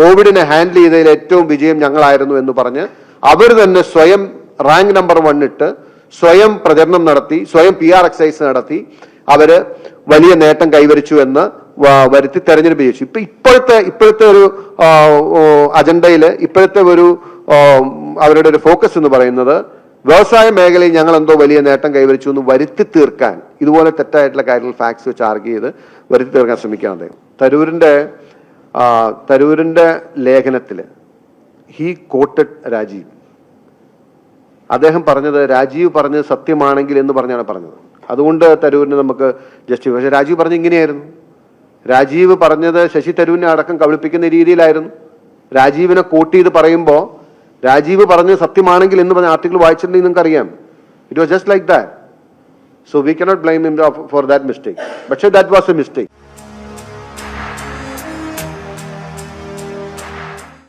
കോവിഡിനെ ഹാൻഡിൽ ചെയ്തതിൽ ഏറ്റവും വിജയം ഞങ്ങളായിരുന്നു എന്ന് പറഞ്ഞ് അവർ തന്നെ സ്വയം റാങ്ക് നമ്പർ വൺ ഇട്ട് സ്വയം പ്രചരണം നടത്തി സ്വയം പി ആർ എക്സസൈസ് നടത്തി അവർ വലിയ നേട്ടം കൈവരിച്ചു എന്ന് വരുത്തി തെരഞ്ഞെടുപ്പ് ജയിച്ചു. ഇപ്പൊ ഇപ്പോഴത്തെ ഇപ്പോഴത്തെ ഒരു അജണ്ടയിൽ ഇപ്പോഴത്തെ ഒരു അവരുടെ ഒരു ഫോക്കസ് എന്ന് പറയുന്നത് വ്യവസായ മേഖലയിൽ ഞങ്ങൾ എന്തോ വലിയ നേട്ടം കൈവരിച്ചു എന്ന് വരുത്തി തീർക്കാൻ. ഇതുപോലെ തെറ്റായിട്ടുള്ള കാര്യങ്ങൾ ഫാക്സ് വെച്ച് ആർഗ് ചെയ്ത് വരുത്തി തീർക്കാൻ ശ്രമിക്കുകയാണ് അദ്ദേഹം. തരൂരിന്റെ ആ, തരൂരിന്റെ ലേഖനത്തിൽ ഹീ കോട്ടഡ് രാജീവ് അദ്ദേഹം പറഞ്ഞത് രാജീവ് പറഞ്ഞത് സത്യമാണെങ്കിൽ എന്ന് പറഞ്ഞാണ് പറഞ്ഞത്. അതുകൊണ്ട് തരൂരിന് നമുക്ക് ജസ്റ്റിഫൈ പക്ഷേ രാജീവ് പറഞ്ഞ ഇങ്ങനെയായിരുന്നു. രാജീവ് പറഞ്ഞത് ശശി തരൂരിനെ അടക്കം കബളിപ്പിക്കുന്ന രീതിയിലായിരുന്നു. രാജീവിനെ കോട്ട് ചെയ്ത് പറയുമ്പോൾ രാജീവ് പറഞ്ഞത് സത്യമാണെങ്കിൽ എന്ന് പറഞ്ഞ ആർട്ടിക്കിൾ വായിച്ചിട്ടുണ്ടെങ്കിൽ നിങ്ങൾക്ക് അറിയാം it was just like that so we cannot blame him for that mistake പക്ഷേ ദാറ്റ് വാസ് എ മിസ്റ്റേക്ക്